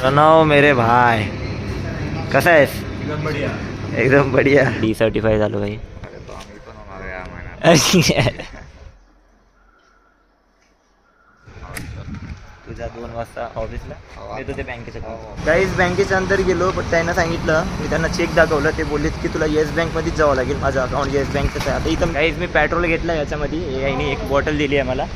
प्रणव मेरे भाई। कसा आहेस? एकदम बढिया। एकदम बढिया। डी सर्टिफाय झालो भाई तुझ्या दोन वाजता ऑफिसला येतो ते बँकेच्या. काहीच बँकेच्या अंदर गेलो पण त्यांना सांगितलं मी त्यांना चेक दाखवलं ते बोललेत की तुला येस बँकमध्येच जावं लागेल माझं अकाउंट येस बँकचं आहे. आता इथं काहीच मी पेट्रोल घेतलं याच्यामध्ये. याने एक बॉटल दिली आहे मला.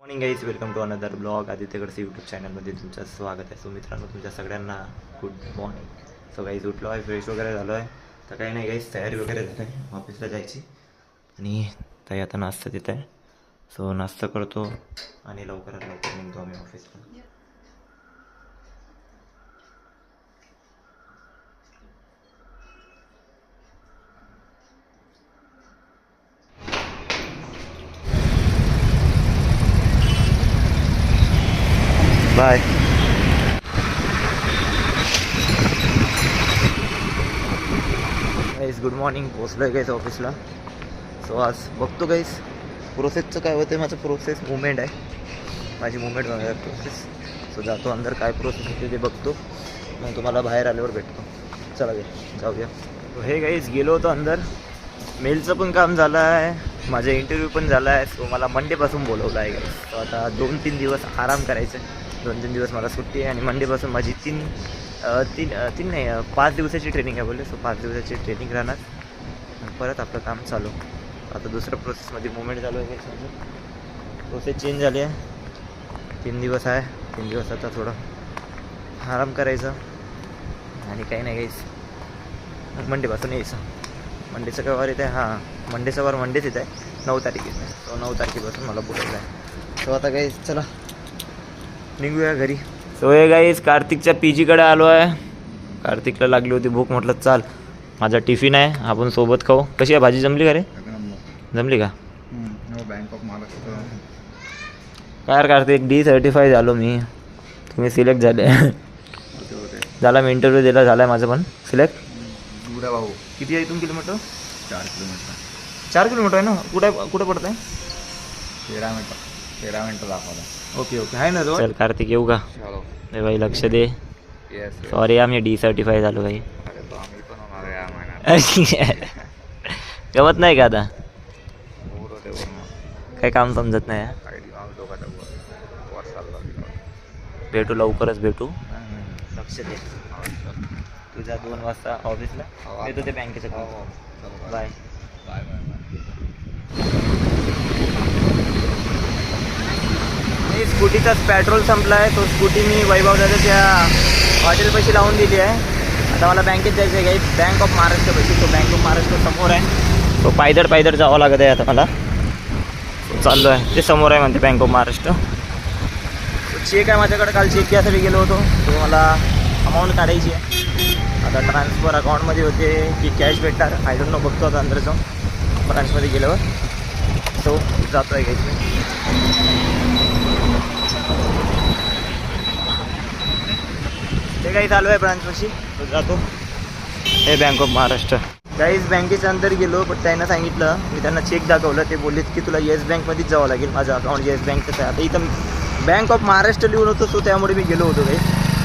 Morning guys welcome to another blog आदित्यगडचं YouTube चॅनलमध्ये तुमचं स्वागत आहे. सो मित्रांनो तुमच्या सगळ्यांना गुड मॉर्निंग सो गाईज उठलो आहे फ्रेश वगैरे झालो आहे तर काही नाही गाईज तयारी वगैरे झालं आहे. ऑफिसला जायची. आणि ताई आता नाश्ता देत आहे. सो नाश्ता करतो आणि लवकरात लवकर निघतो आम्ही बाय गाईज गुड मॉर्निंग पोचलो आहे गाईज ऑफिसला सो आज बघतो गाईज प्रोसेसचं काय होतं माझं प्रोसेस मुवमेंट आहे. माझी मुवमेंट बघायला प्रोसेस सो जातो अंदर काय प्रोसेस होते ते बघतो. मग तुम्हाला बाहेर आल्यावर भेटतो. चला गे जाऊया. हे गाईज गेलो होतो अंदर. मेलचं पण काम झालं आहे. माझा इंटरव्ह्यू पण झाला आहे. सो मला मंडेपासून बोलवलं आहे गाईज सो आता दोन तीन दिवस आराम करायचं आहे दोन तीन दिवस मला सुट्टी आहे आणि मंडेपासून माझी तीन तीन तीन नाही पाच दिवसाची ट्रेनिंग आहे बोलले. सो पाच दिवसाची ट्रेनिंग राहणार. परत आपलं काम चालू. आता दुसऱ्या प्रोसेसमध्ये मुवमेंट चालू आहे. प्रोसेस चेंज झाली आहे. तीन दिवस आहे. तीन दिवस आता थोडं आराम करायचं. आणि काही नाही घ्यायचं मंडेपासून यायचं. मंडेचं काय वार येत आहे? हां. मंडेचा वार मंडेच येत आहे. नऊ तारखेचं आहे सो नऊ तारखेपासून मला बोलायचं आहे. सो आता काही चला. निघूया घरी. सो हे गाईज कार्तिकच्या पी जीकडे आलो आहे. कार्तिकला लागली होती भूक म्हटलं चाल माझा टिफिन आहे आपण सोबत खाऊ. कशी आहे भाजी जमली का रे? जमली का? हो बँक ऑफ महाराष्ट्र काय यार कार्तिक डी सर्टिफाय झालो मी. तुम्ही सिलेक्ट झाले. झाला मी इंटरव्ह्यू दिला झाला आहे माझं पण. सिलेक्ट? उड्या भाऊ. किती आहे इथून किलोमीटर? चार किलोमीटर. चार किलोमीटर आहे ना? कुठे कुठे पडत आहे तेरा मिनटं तेरा मिनटं दाखवलं ओके ओके. आहे ना तो चल कार्तिक येऊ का? चलो. ए भाई लक्ष दे. येस सॉरी आम्ही डी सर्टिफाय झालो भाई तो गमत नाही का आता? काही काम समजत नाही हा. भेटू लवकरच भेटू. लक्ष दे. तुझ्या दोन वाजता ऑफिसला. येतो ते हो. हो चलो बाय बाय बाय स्कूटीचाच पेट्रोल संपला आहे तो स्कूटी मी वैभव दादाच्या हॉटेलपाशी लावून दिली आहे. आता मला बँकेत जायचं आहे. काही बँक ऑफ महाराष्ट्रपाशी तो बँक ऑफ महाराष्ट्र समोर आहे. तो पायदळ पायदळ जावं लागत आहे आता मला. चाललो आहे ते समोर आहे म्हणते बँक ऑफ महाराष्ट्र. चेक आहे माझ्याकडे. काल चेक घ्यायसाठी गेलो होतो. तो मला अमाऊंट काढायची आहे. आता ट्रान्सफर अकाउंटमध्ये होते की कॅश भेटणार? आय डोंट नो बघतो आता अंदर जाऊन ब्रांचमध्ये गेल्यावर. सो जातो आहे घ्यायची ते काही चालू आहे ब्रांचपाशी तो जातो. हे बँक ऑफ महाराष्ट्र काहीच बँकेच्या अंदर गेलो पण त्यांना सांगितलं मी त्यांना चेक दाखवलं ते बोललेत की तुला येस बँकमध्येच जावं लागेल माझं अकाउंट येस बँकचं आहे. आता इथं बँक ऑफ महाराष्ट्र लिहून होतं सो त्यामुळे मी गेलो होतो काही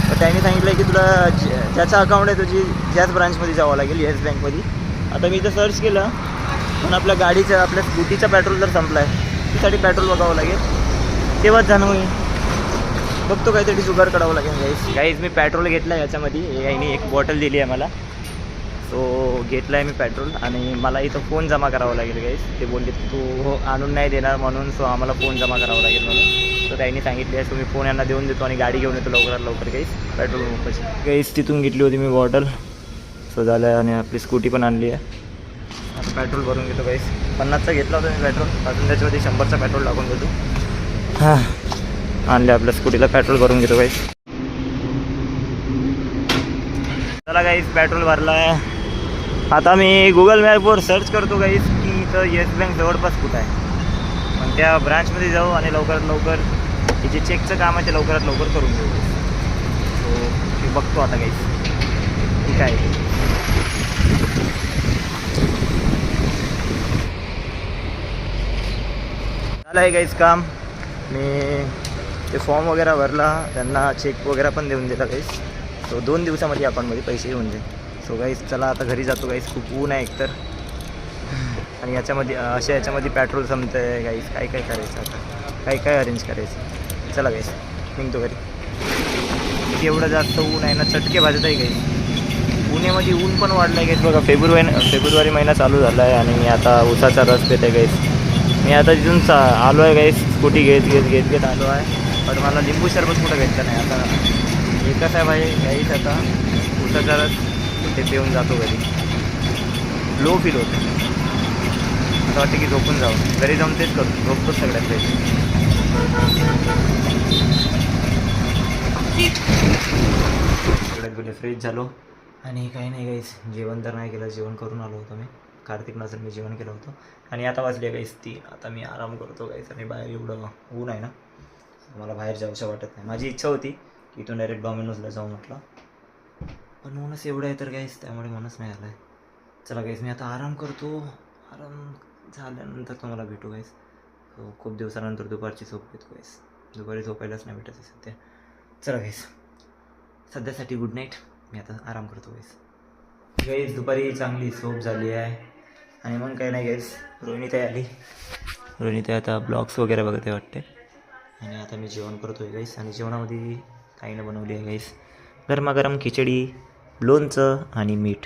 तर त्यांनी सांगितलं की तुला ज्या- ज्याचा अकाउंट आहे तुझी त्याच ब्रांचमध्ये जावं लागेल येस बँकमध्ये आता मी इथं सर्च केलं पण आपल्या गाडीचं आपल्या स्कूटीचा पेट्रोल जर संपला आहे त्यासाठी पेट्रोल बघावं लागेल. तेव्हाच जाणं होईल. बघतो काहीतरी जुगाड काढावं लागेल गाईज गाईज मी पेट्रोल घेतलं आहे याच्यामध्ये याने एक बॉटल दिली आहे मला. सो घेतला आहे मी पेट्रोल आणि मला इथं फोन जमा करावा लागेल गाईज ते बोलले तू हो आणून नाही देणार म्हणून सो आम्हाला फोन जमा करावा लागेल म्हणून. सो त्यांनी सांगितले आहे सो मी फोन यांना देऊन देतो आणि गाडी घेऊन येतो लवकरात लवकर गाईज पेट्रोल पंपाची गाईज तिथून घेतली होती मी बॉटल सो झालं आहे आणि आपली स्कूटी पण आणली आहे. आता पेट्रोल भरून घेतो गाईज पन्नासचा घेतला होता मी पेट्रोल अजून त्याच्यामध्ये शंभरचा पेट्रोल टाकून घेतो हां. आणले आपल्या स्कूटीला पेट्रोल भरून घेतो गाईज चला गाईज पेट्रोल भरला आहे आता मी गुगल मॅपवर सर्च करतो गाईज की इथं येस बँक जवळपास कुठं आहे. मग त्या ब्रांचमध्ये जाऊ आणि लवकरात लवकर हे जे चेकचं काम आहे ते लवकरात लवकर करून घेऊ. सो मी बघतो आता गाईज ठीक आहे. झालं आहे काहीच काम. मी ते फॉर्म वगैरे भरला त्यांना चेक वगैरे पण देऊन दिला काहीच सो दोन दिवसामध्ये अकाउंटमध्ये पैसे येऊन जाईल. सो काहीच चला आता घरी जातो काहीच खूप ऊन आहे एकतर. आणि याच्यामध्ये अशा याच्यामध्ये पेट्रोल संपतं आहे काहीच काय काय करायचं आता? काय काय अरेंज करायचं? चला काहीच निघतो घरी. एवढं जास्त ऊन आहे ना चटके भाजत आहे काही पुण्यामध्ये ऊन पण वाढलं आहे काहीच बघा फेब्रुवारी फेब्रुवारी महिना चालू झाला आहे आणि मी आता उसाचा रस पित आहे काहीच मी आता तिथून चा आलो आहे काहीच स्कूटी घेत घेत घेत घेत आलो आहे. पण मला लिंबू सरबत कुठं घ्यायचं नाही. आता हे कसं आहे भाई काहीच आता. उसाचा रस ते पिऊन जातो घरी. लो फील होतं. असं वाटतं की झोपून जावं घरी जाऊन तेच करतो झोपतोच सगळ्यात पहिले. सगळ्यात पहिले फ्रेश झालो. आणि काही नाही काहीच जेवण तर नाही केलं. जेवण करून आलो होतो मी. कार्तिक नसेल मी जेवण केलं होतं. आणि आता वाजले काहीच ती. आता मी आराम करतो काहीच आणि बाहेर एवढं ऊन आहे ना. मला बाहेर जाऊशा वाटत नाही. माझी इच्छा होती की इथून डायरेक्ट डॉमिनोजला जाऊ म्हटलं. पण म्हणूनच एवढं आहे तर काहीच त्यामुळे मनच नाही आलं आहे चला काहीच मी आता आराम करतो. आराम झाल्यानंतर तुम्हाला भेटू काहीच हो खूप दिवसानंतर दुपारची झोप घेतो काहीच दुपारी झोपायलाच नाही भेटत आहे सध्या. चला काहीच सध्यासाठी गुड नाईट मी आता आराम करतो काहीच गाईस दुपारी चांगली झोप झाली आहे. आणि मग काही नाही गाईस रोहिणीताई आली. रोहिणीताई आता ब्लॉग्स वगैरे बघते वाटते. आणि आता मी जेवण करतो आहे गाईस आणि जेवणामध्ये ताईनं बनवली आहे गाईस गरमागरम खिचडी लोणचं आणि मीठ.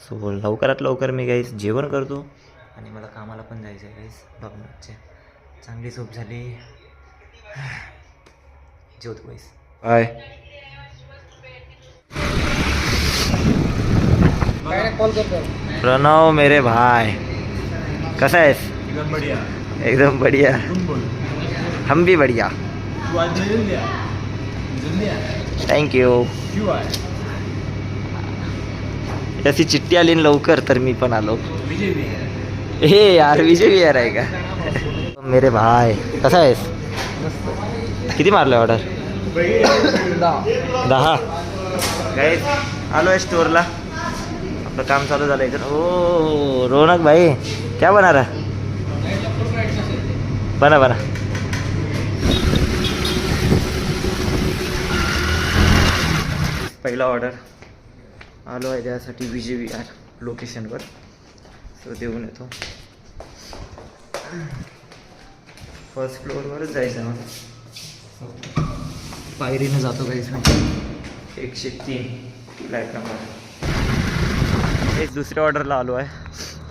सो लवकरात लवकर मी गाईस जेवण करतो. आणि मला कामाला पण जायचं आहे गाईस डॉक्टरचे चांगली झोप झाली. जेवतो गाईस बाय प्रणव मेरे भाई. कसा आहेस? एकदम बढिया. एकदम बढ़िया. हम भी बढ़िया। तू यू जल्दी थँक्यू चिठ्ठी आली लवकर तर मी पण आलो. हे यार विजय विहार आहे का? मेरे भाई कसा आहेस? किती मारलं ऑर्डर दहा. गाईज आलो आहे स्टोअरला आपलं काम चालू झालं इथं. ओ रोनक भाई क्या बना रहा? बना बना. पहिला ऑर्डर आलो आहे त्यासाठी विजय विहार लोकेशनवर सो देऊन येतो. फर्स्ट फ्लोअरवरच जायचं आहे मला पायरीनं जातो काहीच नाही एकशे तीन. फ्लॅट नंबर हेच दुसऱ्या ऑर्डरला आलो आहे.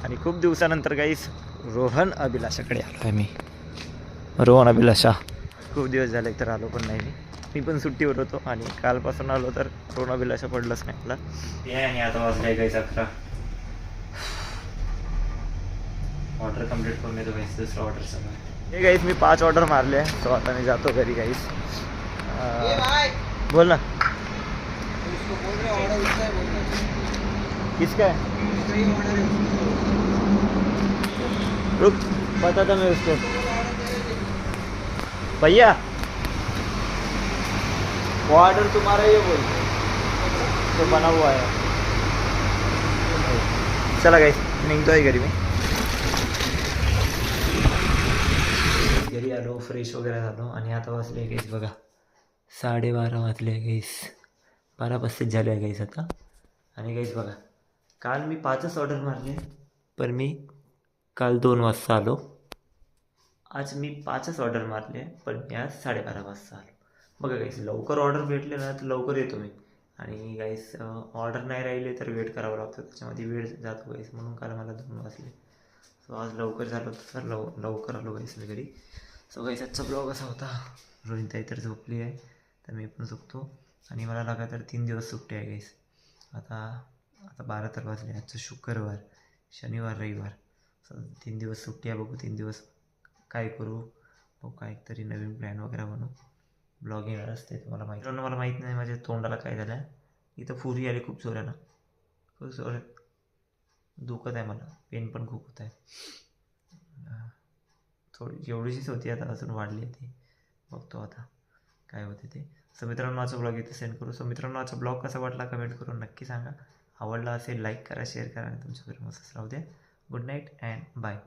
आणि खूप दिवसानंतर काहीच रोहन अभिलाषाकडे आलो आहे मी. रोहन अभिलाषा. खूप दिवस झाले तर आलो पण नाही मी पण सुट्टीवर होतो आणि कालपासून आलो तर रोहन अभिलाषा पडलंच नाही मला. ते आहे आणि आता वाजले काहीच अकरा. ऑर्डर कंप्लीट करून येतो काहीच दुसरं ऑर्डर सगळं हे काहीच मी पाच ऑर्डर मारले सो आता मी जातो घरी काहीच बोल ना. किसका है? रुक बताता मैं उसको। भैया! वो ऑर्डर तुम्हारा ये बोल. तो बना हुआ है चला निघतो आहे घरी मी. घरी आलो फ्रेश वगैरे झालो आणि आता वाजले गाईस बघा. साडेबारा वाजले गाईस बारा पस्तीस झाले आहे गाईस आता. आणि गाईस बघा काल मी पाचच ऑर्डर मारले पण मी काल दोन वाजता आलो. आज मी पाचच ऑर्डर मारले पण मी आज साडेबारा वाजता आलो. बघा गाईस लवकर ऑर्डर भेटले ना तर लवकर येतो मी. आणि गाईस ऑर्डर नाही राहिले तर वेट करावं लागतं. त्याच्यामध्ये वेळ जातो गाईस म्हणून काल मला दोन वाजले. सो आज लवकर झालं तर लव लवकर आलो गाईस मी घरी. सो गाईस आजचा ब्लॉग असा होता. रोहिणताई तर झोपली आहे तर मी पण झोपतो. आणि मला लगातार तर तीन दिवस सुट्टी आहे गाईस आता आता बारा तर वाजले आजचं शुक्रवार शनिवार रविवार. सो तीन दिवस सुट्टी आहे बघू तीन दिवस काय करू. बघू काय तरी नवीन प्लॅन वगैरे बनवू. ब्लॉग येणार असते तुम्हाला माहीत मला माहीत नाही माझ्या तोंडाला काय झालं आहे इथं फुरी आली खूप जोरानं. खूप जोर दुखत आहे मला. पेन पण खूप होत आहे. थोडी जेवढीशीच होती आता. अजून वाढली आहे ती. बघतो आता काय होते ते. सो मित्रांनो माझा ब्लॉग इथे सेंड करू. सो मित्रांनो माझा ब्लॉग कसा वाटला कमेंट करून नक्की सांगा. आवडला असेल लाईक करा शेअर करा आणि तुमच्या घरी मस्त राहू द्या. Good night and bye